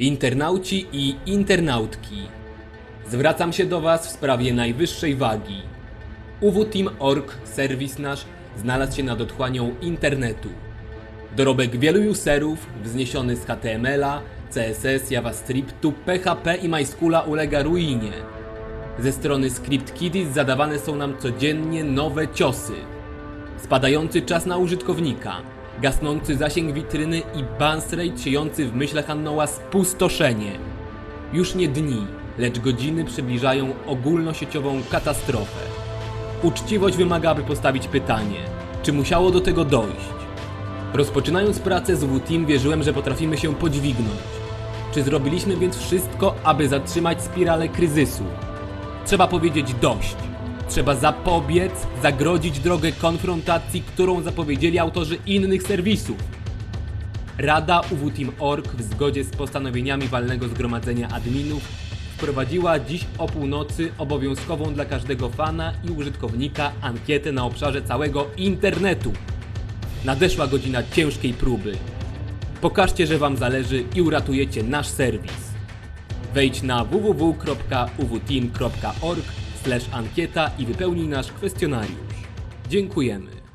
Internauci i internautki. Zwracam się do Was w sprawie najwyższej wagi. UWTeam.org, serwis nasz, znalazł się nad otchłanią internetu. Dorobek wielu userów, wzniesiony z HTML-a, CSS, JavaScriptu, PHP i MySQL-a ulega ruinie. Ze strony ScriptKiddies zadawane są nam codziennie nowe ciosy. Spadający czas na użytkownika, gasnący zasięg witryny i rate siejący w myślach Annoła spustoszenie. Już nie dni, lecz godziny przybliżają ogólnosieciową katastrofę. Uczciwość wymaga, aby postawić pytanie, czy musiało do tego dojść? Rozpoczynając pracę z W-Team wierzyłem, że potrafimy się podźwignąć. Czy zrobiliśmy więc wszystko, aby zatrzymać spiralę kryzysu? Trzeba powiedzieć dość. Trzeba zapobiec, zagrodzić drogę konfrontacji, którą zapowiedzieli autorzy innych serwisów. Rada UWTeam.org w zgodzie z postanowieniami walnego zgromadzenia adminów wprowadziła dziś o północy obowiązkową dla każdego fana i użytkownika ankietę na obszarze całego internetu. Nadeszła godzina ciężkiej próby. Pokażcie, że Wam zależy i uratujecie nasz serwis. Wejdź na www.uwteam.org ankieta i wypełnij nasz kwestionariusz. Dziękujemy.